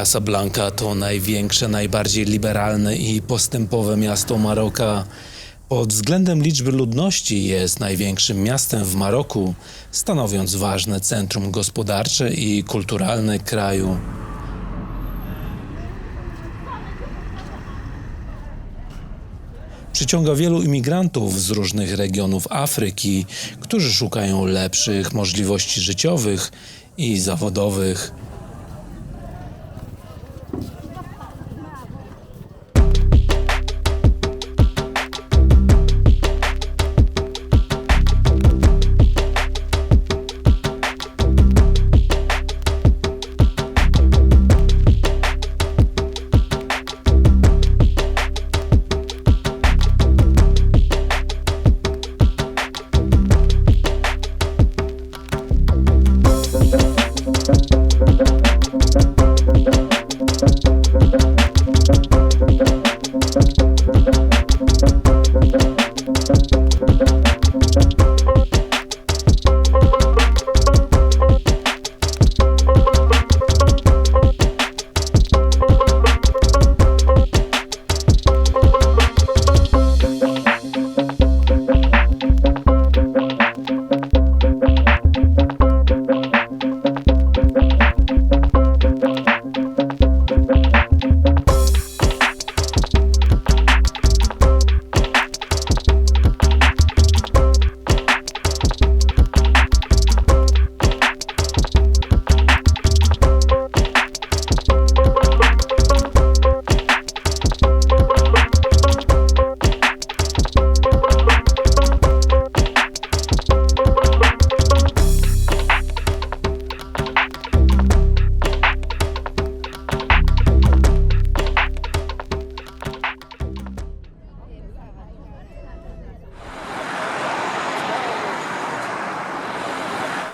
Casablanca to największe, najbardziej liberalne i postępowe miasto Maroka. Pod względem liczby ludności jest największym miastem w Maroku, stanowiąc ważne centrum gospodarcze i kulturalne kraju. Przyciąga wielu imigrantów z różnych regionów Afryki, którzy szukają lepszych możliwości życiowych i zawodowych.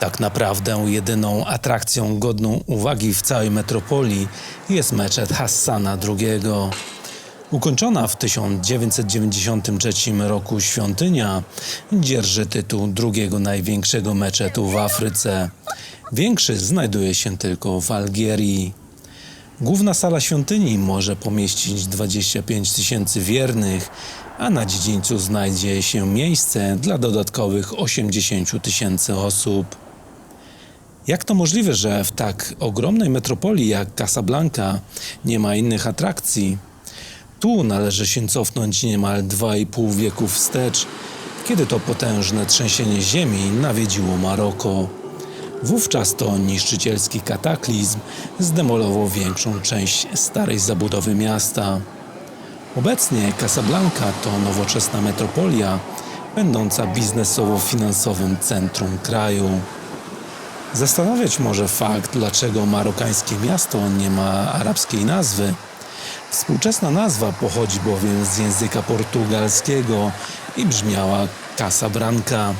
Tak naprawdę jedyną atrakcją godną uwagi w całej metropolii jest meczet Hassana II. Ukończona w 1993 roku świątynia dzierży tytuł drugiego największego meczetu w Afryce. Większy znajduje się tylko w Algierii. Główna sala świątyni może pomieścić 25 tysięcy wiernych, a na dziedzińcu znajdzie się miejsce dla dodatkowych 80 tysięcy osób. Jak to możliwe, że w tak ogromnej metropolii jak Casablanca nie ma innych atrakcji? Tu należy się cofnąć niemal 2,5 wieku wstecz, kiedy to potężne trzęsienie ziemi nawiedziło Maroko. Wówczas to niszczycielski kataklizm zdemolował większą część starej zabudowy miasta. Obecnie Casablanca to nowoczesna metropolia, będąca biznesowo-finansowym centrum kraju. Zastanawiać może fakt, dlaczego marokańskie miasto nie ma arabskiej nazwy. Współczesna nazwa pochodzi bowiem z języka portugalskiego i brzmiała Casablanca.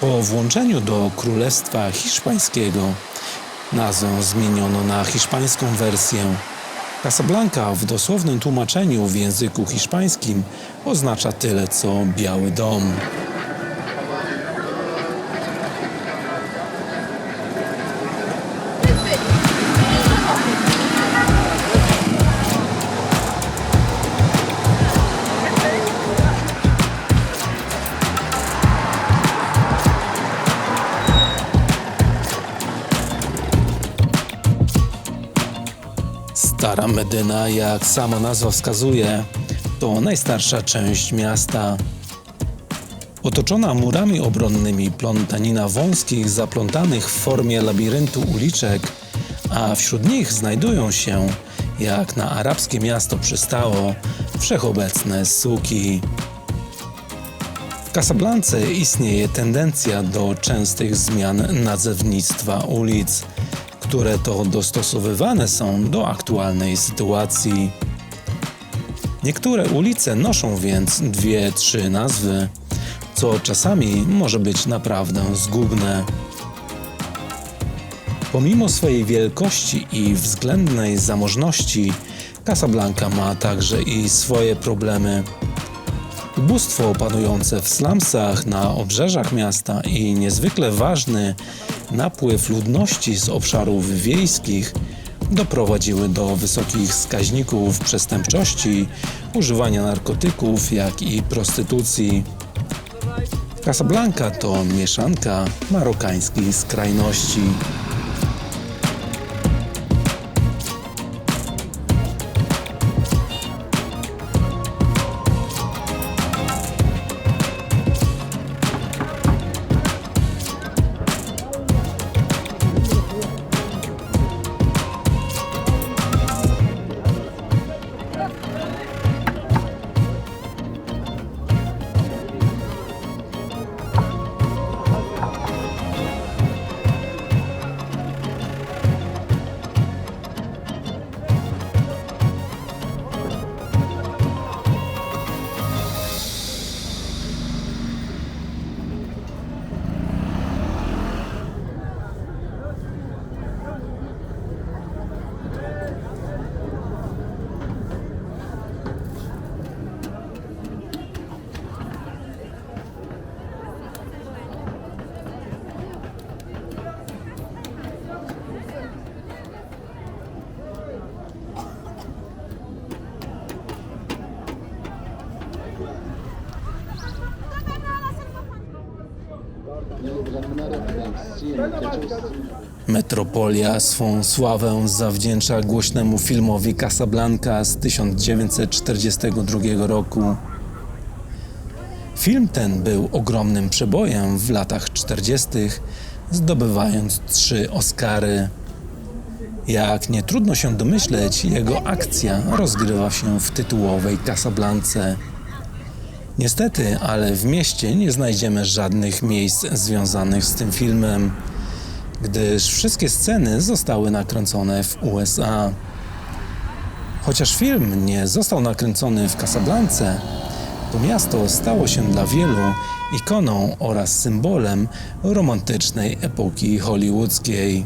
Po włączeniu do Królestwa Hiszpańskiego nazwę zmieniono na hiszpańską wersję. Casablanca w dosłownym tłumaczeniu w języku hiszpańskim oznacza tyle co Biały Dom. Stara Medyna, jak sama nazwa wskazuje, to najstarsza część miasta. Otoczona murami obronnymi plątanina wąskich, zaplątanych w formie labiryntu uliczek, a wśród nich znajdują się, jak na arabskie miasto przystało, wszechobecne suki. W Casablance istnieje tendencja do częstych zmian nazewnictwa ulic, które to dostosowywane są do aktualnej sytuacji. Niektóre ulice noszą więc dwie, trzy nazwy, co czasami może być naprawdę zgubne. Pomimo swojej wielkości i względnej zamożności, Casablanca ma także i swoje problemy. Ubóstwo panujące w slumsach na obrzeżach miasta i niezwykle ważny napływ ludności z obszarów wiejskich doprowadziły do wysokich wskaźników przestępczości, używania narkotyków, jak i prostytucji. Casablanca to mieszanka marokańskich skrajności. Metropolia swą sławę zawdzięcza głośnemu filmowi Casablanca z 1942 roku. Film ten był ogromnym przebojem w latach 40., zdobywając trzy Oscary. Jak nie trudno się domyśleć, jego akcja rozgrywa się w tytułowej Casablance. Niestety, ale w mieście nie znajdziemy żadnych miejsc związanych z tym filmem, gdyż wszystkie sceny zostały nakręcone w USA. Chociaż film nie został nakręcony w Casablance, to miasto stało się dla wielu ikoną oraz symbolem romantycznej epoki hollywoodzkiej.